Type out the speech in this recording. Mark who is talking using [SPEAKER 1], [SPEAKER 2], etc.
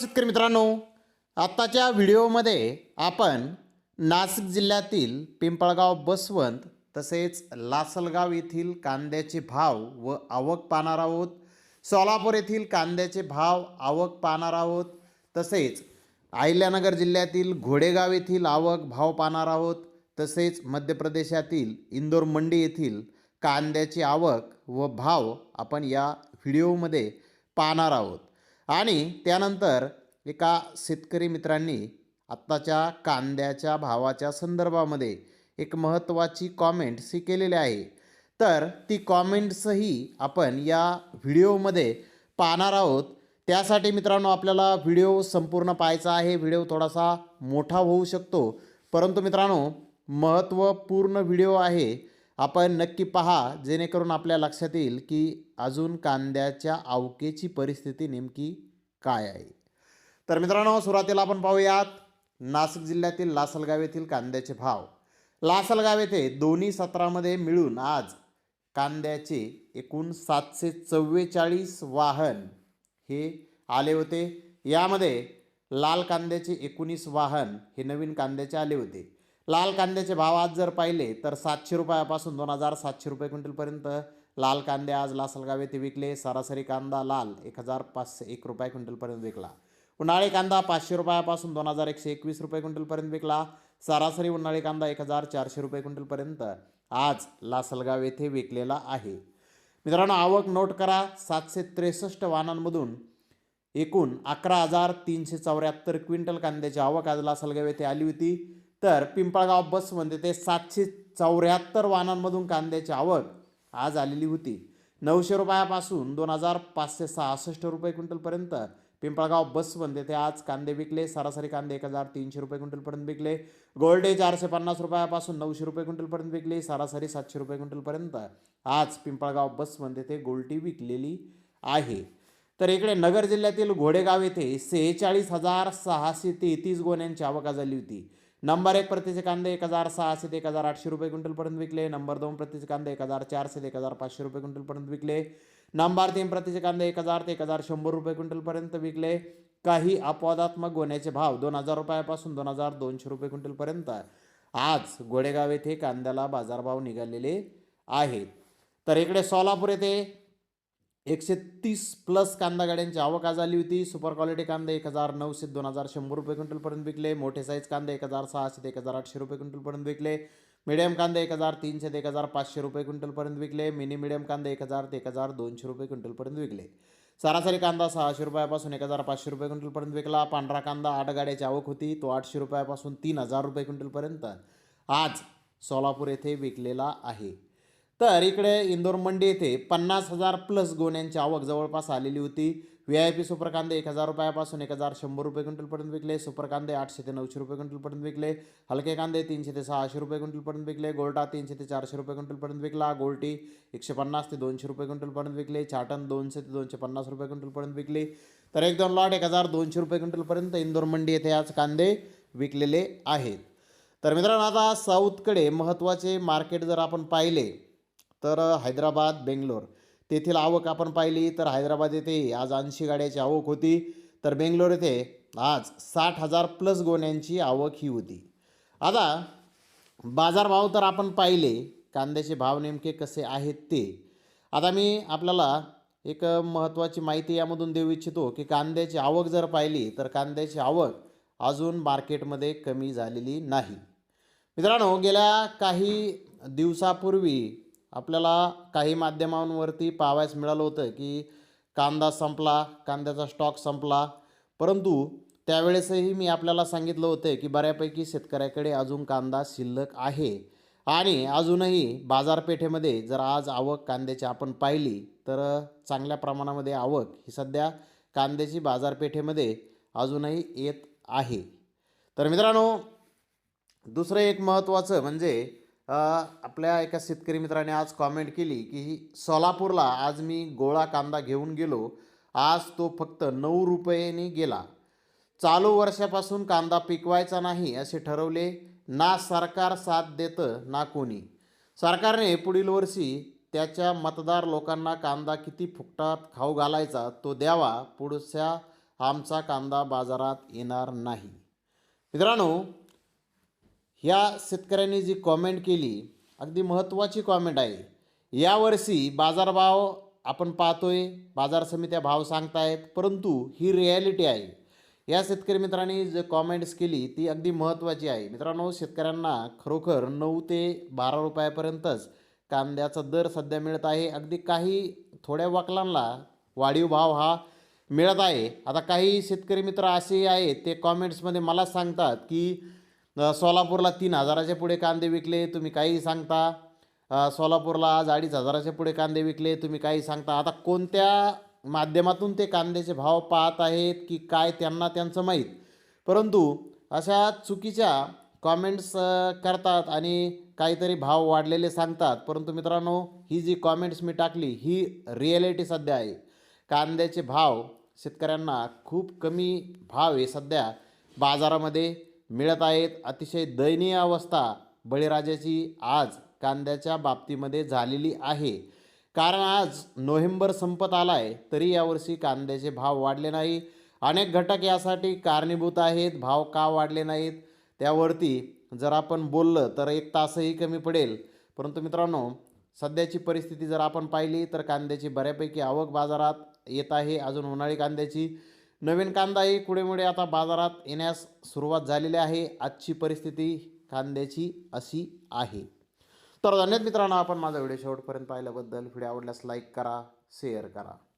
[SPEAKER 1] शेतकरी मित्रांनो आत्ताच्या व्हिडिओमध्ये आपण नाशिक जिल्ह्यातील पिंपळगाव बसवंत तसेच लासलगाव येथील कांद्याचे भाव व आवक पाहणार आहोत. सोलापूर येथील कांद्याचे भाव आवक पाहणार आहोत. तसेच अहिल्यानगर जिल्ह्यातील घोडेगाव येथील आवक भाव पाहणार आहोत. तसेच मध्य प्रदेशातील इंदोर मंडी येथील कांद्याची आवक व भाव आपण या व्हिडिओमध्ये पाहणार आहोत. आणि त्यानंतर एका शेतकरी मित्रांनी आत्ताच्या कांद्याच्या भावाच्या संदर्भामध्ये एक महत्त्वाची कॉमेंट्स ही केलेली आहे. तर ती कॉमेंट्सही आपण या व्हिडिओमध्ये पाहणार आहोत. त्यासाठी मित्रांनो आपल्याला व्हिडिओ संपूर्ण पाहायचा आहे. व्हिडिओ थोडासा मोठा होऊ शकतो. परंतु मित्रांनो महत्त्वपूर्ण व्हिडिओ आहे. आपण नक्की पहा जेणेकरून आपल्या लक्षात येईल की अजून कांद्याच्या आवकेची परिस्थिती नेमकी काय आहे. तर मित्रांनो सुरुवातीला आपण पाहूयात नाशिक जिल्ह्यातील लासलगाव येथील कांद्याचे भाव. लासलगाव येथे दोन्ही सत्रामध्ये मिळून आज कांद्याचे एकूण सातशे चव्वेचाळीस वाहन हे आले होते. यामध्ये लाल कांद्याचे एकोणीस वाहन हे नवीन कांद्याचे आले होते. लाल कांद्याचे भाव आज जर पाहिले तर सातशे रुपयापासून दोन हजार सातशे रुपये क्विंटलपर्यंत लाल कांदे आज लासलगाव येथे विकले. सरासरी कांदा लाल एक हजार पाचशे एक रुपये क्विंटलपर्यंत विकला. उन्हाळी कांदा पाचशे रुपयापासून दोन हजार एकशे एकवीस रुपये क्विंटलपर्यंत विकला. सरासरी उन्हाळी कांदा एक हजार चारशे रुपये क्विंटलपर्यंत आज लासलगाव येथे विकलेला आहे. मित्रांनो आवक नोट करा. सातशे त्रेसष्ट वाहनांमधून एकूण अकरा हजार तीनशे चौऱ्याहत्तर क्विंटल कांद्याची आवक आज लासलगाव येथे आली होती. तर पिंपळगाव बसमध्ये ते सातशे चौऱ्याहत्तर वाहनांमधून कांद्याची आवक आज आलेली होती. नऊशे रुपयापासून दोन हजार पाचशे सहासष्ट रुपये क्विंटलपर्यंत पिंपळगाव बसमध्ये ते आज कांदे विकले. सरासरी कांदे एक हजार तीनशे रुपये क्विंटलपर्यंत विकले. गोल्डे चारशे पन्नास रुपयापासून नऊशे रुपये क्विंटलपर्यंत विकले. सरासरी सातशे रुपये क्विंटलपर्यंत आज पिंपळगाव बसमध्ये ते गोल्टी विकलेली आहे. तर इकडे नगर जिल्ह्यातील घोडेगाव येथे सेहेचाळीस हजार सहाशे तेहतीस गोण्यांची आवक आज झाली होती. नंबर एक प्रतीचे कांदे एक हजार सहाशे ते एक हजार आठशे रुपये क्विंटलपर्यंत विकले. नंबर दोन प्रतीचे कांदे एक हजार चारशे ते एक हजार पाचशे रुपये क्विंटलपर्यंत विकले. नंबर तीन प्रतीचे कांदे एक हजार ते एक हजार शंभर रुपये क्विंटलपर्यंत विकले. काही अपवादात्मक गोण्याचे भाव दोन हजार रुपयापासून दोन हजार दोनशे रुपये क्विंटलपर्यंत आज गोडेगाव येथे कांद्याला बाजारभाव निघालेले आहेत. तर इकडे सोलापूर येथे एकशे तीस प्लस कांदा गाड्यांची आवक आज आली होती. सुपर क्वालिटी कांदे एक हजार नऊशे दोन हजार शंभर रुपये क्विंटलपर्यंत विकले. मोठे साईज कांदे एक हजार सहाशे ते एक हजार आठशे रुपये क्विंटलपर्यंत विकले. मिडियम कांदे एक हजार तीनशे ते एक हजार पाचशे रुपये क्विंटलपर्यंत विकले. मिनी मिडियम कांदे एक हजार ते एक हजार दोनशे रुपये क्विंटलपर्यंत विकले. सरासरी कांदा सहाशे रुपयापासून एक हजार पाचशे रुपये क्विंटलपर्यंत विकला. पांढरा कांदा आठ गाड्याची आवक होती. तो आठशे रुपयापासून तीन हजार रुपये क्विंटलपर्यंत आज सोलापूर येथे विकलेला आहे. तर इकडे इंदोर मंडी येथे पन्नास हजार प्लस गोण्यांची आवक जवळपास आलेली होती. व्ही आय पी सुपर कांदे एक हजार रुपयापासून एक हजार शंभर रुपये क्विंटलपर्यंत विकले. सुपर कांदे आठशे ते नऊशे रुपये क्विंटलपर्यंत विकले. हलके कांदे तीनशे ते सहाशे रुपये क्विंटलपर्यंत विकले. गोल्टा तीनशे ते चारशे रुपये क्विंटलपर्यंत विकला. गोल्टी एकशे पन्नास ते दोनशे रुपये क्विंटलपर्यंत विकले. चाटण दोनशे ते दोनशे पन्नास रुपये क्विंटलपर्यंत विकली. तर एक दोन लॉट एक हजार दोनशे रुपये क्विंटलपर्यंत इंदोर मंडी येथे आज कांदे विकलेले आहेत. तर मित्रांनो आता साऊथकडे महत्त्वाचे मार्केट जर आपण पाहिले तर हैदराबाद बेंगलोर. तेथील आवक आपण पाहिली तर हैदराबाद येथे आज ऐंशी गाड्याची आवक होती. तर बेंगलोर येथे आज साठ हजार प्लस गोण्यांची आवक ही होती. आता बाजारभाव तर आपण पाहिले. कांद्याचे भाव नेमके कसे आहेत ते. आता मी आपल्याला एक महत्त्वाची माहिती यामधून देऊ इच्छितो की कांद्याची आवक जर पाहिली तर कांद्याची आवक अजून मार्केटमध्ये कमी झालेली नाही. मित्रांनो गेल्या काही दिवसापूर्वी आपल्याला काही माध्यमांवरती पाहावयास मिळालं होतं की कांदा संपला कांद्याचा स्टॉक संपला. परंतु त्यावेळेसही मी आपल्याला सांगितलं होतं की बऱ्यापैकी शेतकऱ्याकडे अजून कांदा शिल्लक आहे. आणि अजूनही बाजारपेठेमध्ये जर आज आवक कांद्याची आपण पाहिली तर चांगल्या प्रमाणामध्ये आवक ही सध्या कांद्याची बाजारपेठेमध्ये अजूनही येत आहे. तर मित्रांनो दुसरं एक महत्त्वाचं म्हणजे आपल्या एका शेतकरी मित्राने आज कॉमेंट केली की सोलापूरला आज मी गोळा कांदा घेऊन गेलो. आज तो फक्त नऊ रुपयेने गेला. चालू वर्षापासून कांदा पिकवायचा नाही असे ठरवले. ना सरकार साथ देतं ना कोणी. सरकारने पुढील वर्षी त्याच्या मतदार लोकांना कांदा किती फुकटात खाऊ घालायचा तो द्यावा. पुढच्या आमचा कांदा बाजारात येणार नाही. मित्रांनो ह्या शेतकऱ्यांनी जी कॉमेंट केली अगदी महत्त्वाची कॉमेंट आहे. यावर्षी बाजारभाव आपण पाहतोय बाजार समित्या भाव सांगतायत परंतु ही रिॲलिटी आहे. या शेतकरी मित्रांनी जे कॉमेंट्स केली ती अगदी महत्त्वाची आहे. मित्रांनो शेतकऱ्यांना खरोखर नऊ ते बारा रुपयापर्यंतच कांद्याचा दर सध्या मिळत आहे. अगदी काही थोड्या वकलांना वाढीव भाव हा मिळत आहे. आता काही शेतकरी मित्र असे आहेत ते कॉमेंट्समध्ये मला सांगतात की सोलापूरला तीन हजाराच्या पुढे कांदे विकले तुम्ही काही सांगता? सोलापूरला आज अडीच हजाराच्या पुढे कांदे विकले तुम्ही काही सांगता? आता कोणत्या माध्यमातून ते कांद्याचे भाव पाहत आहेत की काय त्यांना त्यांचं माहीत? परंतु अशा चुकीच्या कॉमेंट्स करतात आणि काहीतरी भाव वाढलेले सांगतात. परंतु मित्रांनो ही जी कॉमेंट्स मी टाकली ही रिॲलिटी सध्या आहे. कांद्याचे भाव शेतकऱ्यांना खूप कमी भाव आहे सध्या बाजारामध्ये. मिळत आहेत. अतिशय दयनीय अवस्था बळीराजाची आज कांद्याच्या बाबतीमध्ये झालेली आहे. कारण आज नोव्हेंबर संपत आला आहे तरी यावर्षी कांद्याचे भाव वाढले नाही. अनेक घटक यासाठी कारणीभूत आहेत. भाव का वाढले नाहीत? त्यावरती जर आपण बोललं तर एक तासही कमी पडेल. परंतु मित्रांनो सध्याची परिस्थिती जर आपण पाहिली तर कांद्याची बऱ्यापैकी आवक बाजारात येत आहे. अजून उन्हाळी कांद्याची नवीन कांदाही कुडेमुळे आता बाजारात येण्यास सुरुवात झालेली आहे. आजची परिस्थिती कांद्याची अशी आहे. तर धन्यवाद मित्रांनो आपण माझा व्हिडिओ शेवटपर्यंत पाहिल्याबद्दल. व्हिडिओ आवडल्यास लाईक करा शेअर करा.